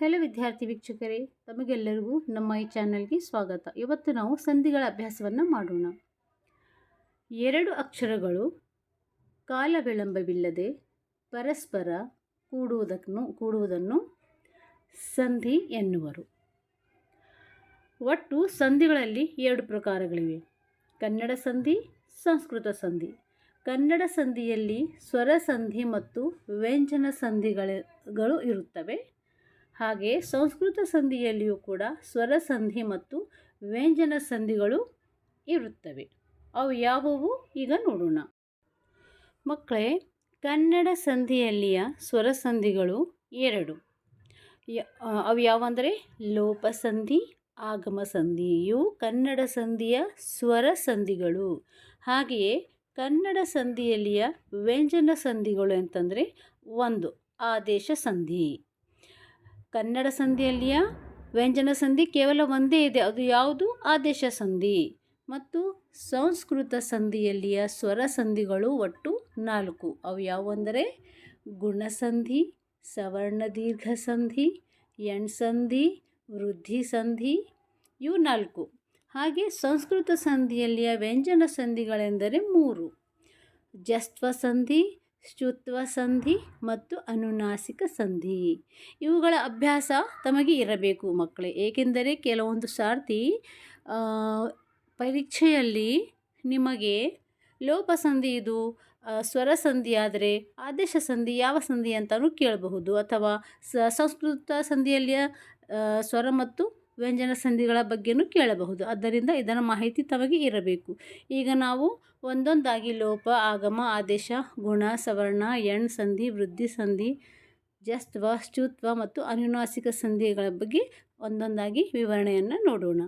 Hello ವಿದ್ಯಾರ್ಥಿ ವೀಕ್ಷಕರೇ, ತಮಗೆಲ್ಲರಿಗೂ ನಮ್ಮ ಈ ಚಾನಲ್ಗೆ ಸ್ವಾಗತ. ಇವತ್ತು ನಾವು ಸಂಧಿಗಳ ಅಭ್ಯಾಸವನ್ನು ಮಾಡೋಣ. ಎರಡು ಅಕ್ಷರಗಳು ಕಾಲ ವಿಳಂಬವಿಲ್ಲದೆ ಪರಸ್ಪರ ಕೂಡುವುದನ್ನು ಕೂಡುವುದನ್ನು ಸಂಧಿ ಎನ್ನುವರು. ಒಟ್ಟು ಸಂಧಿಗಳಲ್ಲಿ ಎರಡು ಪ್ರಕಾರಗಳಿವೆ. ಕನ್ನಡ ಸಂಧಿ, ಸಂಸ್ಕೃತ ಸಂಧಿ. ಕನ್ನಡ ಸಂಧಿಯಲ್ಲಿ ಸ್ವರ ಸಂಧಿ ಮತ್ತು ವ್ಯಂಜನ ಸಂಧಿಗಳು ಇರುತ್ತವೆ. ಹಾಗೆ ಸಂಸ್ಕೃತ ಸಂಧಿಯಲ್ಲಿಯೂ ಕೂಡ ಸ್ವರ ಸಂಧಿ ಮತ್ತು ವ್ಯಂಜನ ಸಂಧಿಗಳು ಇರುತ್ತವೆ. ಅವು ಯಾವುವು? ಈಗ ನೋಡೋಣ. ಮಕ್ಕಳೇ, ಕನ್ನಡ ಸಂಧಿಯಲ್ಲಿಯ ಸ್ವರ ಸಂಧಿಗಳು ಎರಡು. ಅವು ಯಾವಂದರೆ ಲೋಪ ಸಂಧಿ, ಆಗಮ ಸಂಧಿ ಇವು ಕನ್ನಡ ಸಂಧಿಯ ಸ್ವರ ಸಂಧಿಗಳು. ಹಾಗೆಯೇ ಕನ್ನಡ ಸಂಧಿಯಲ್ಲಿಯ ವ್ಯಂಜನ ಸಂಧಿಗಳು ಅಂತಂದರೆ ಒಂದು, ಆದೇಶ ಸಂಧಿ. ಕನ್ನಡ ಸಂಧಿಯಲ್ಲಿಯ? ವ್ಯಂಜನ ಸಂಧಿ ಕೇವಲ ಒಂದೇ ಇದೆ, ಅದು ಯಾವುದು? ಆದೇಶ ಸಂಧಿ. ಮತ್ತು ಸಂಸ್ಕೃತ ಸಂಧಿಯಲ್ಲಿಯ ಸ್ವರ ಸಂಧಿಗಳು ಒಟ್ಟು ನಾಲ್ಕು. ಅವು ಯಾವುವೆಂದರೆ ಗುಣಸಂಧಿ ಸವರ್ಣ ದೀರ್ಘ ಸಂಧಿ ಎಣ್ಸಂಧಿ ವೃದ್ಧಿ ಸಂಧಿ, ಇವು ನಾಲ್ಕು. ಹಾಗೆ ಸಂಸ್ಕೃತ ಸಂಧಿಯಲ್ಲಿಯ ವ್ಯಂಜನ ಸಂಧಿಗಳೆಂದರೆ ಮೂರು. ಜಸ್ತ್ವ ಸಂಧಿ ಶ್ಚುತ್ವ ಸಂಧಿ ಮತ್ತು ಅನುನಾಸಿಕ ಸಂಧಿ. ಇವುಗಳ ಅಭ್ಯಾಸ ತಮಗೆ ಇರಬೇಕು ಮಕ್ಕಳೇ. ಏಕೆಂದರೆ ಕೆಲವೊಂದು ಸಾರ್ತಿ ಪರೀಕ್ಷೆಯಲ್ಲಿ ನಿಮಗೆ ಲೋಪ ಸಂಧಿ ಇದು ಸ್ವರ ಸಂಧಿ ಆದರೆ ಆದೇಶ ಸಂಧಿ, ಯಾವ ಸಂಧಿ ಅಂತಲೂ ಕೇಳಬಹುದು. ಅಥವಾ ಸಂಸ್ಕೃತ ಸಂಧಿಯಲ್ಲಿಯ ಸ್ವರ ಮತ್ತು ವ್ಯಂಜನ ಸಂಧಿಗಳ ಬಗ್ಗೆಯೂ ಕೇಳಬಹುದು. ಆದ್ದರಿಂದ ಇದರ ಮಾಹಿತಿ ತಮಗೆ ಇರಬೇಕು. ಈಗ ನಾವು ಒಂದೊಂದಾಗಿ ಲೋಪ, ಆಗಮ, ಆದೇಶ, ಗುಣ, ಸವರ್ಣ, ಎಣ್, ಸಂಧಿ, ವೃದ್ಧಿ, ಸಂಧಿ, ಜಸ್ತ್ವ, ಶ್ಚುತ್ವ ಮತ್ತು ಅನುನಾಸಿಕ ಸಂಧಿಗಳ ಬಗ್ಗೆ ಒಂದೊಂದಾಗಿ ವಿವರಣೆಯನ್ನು ನೋಡೋಣ.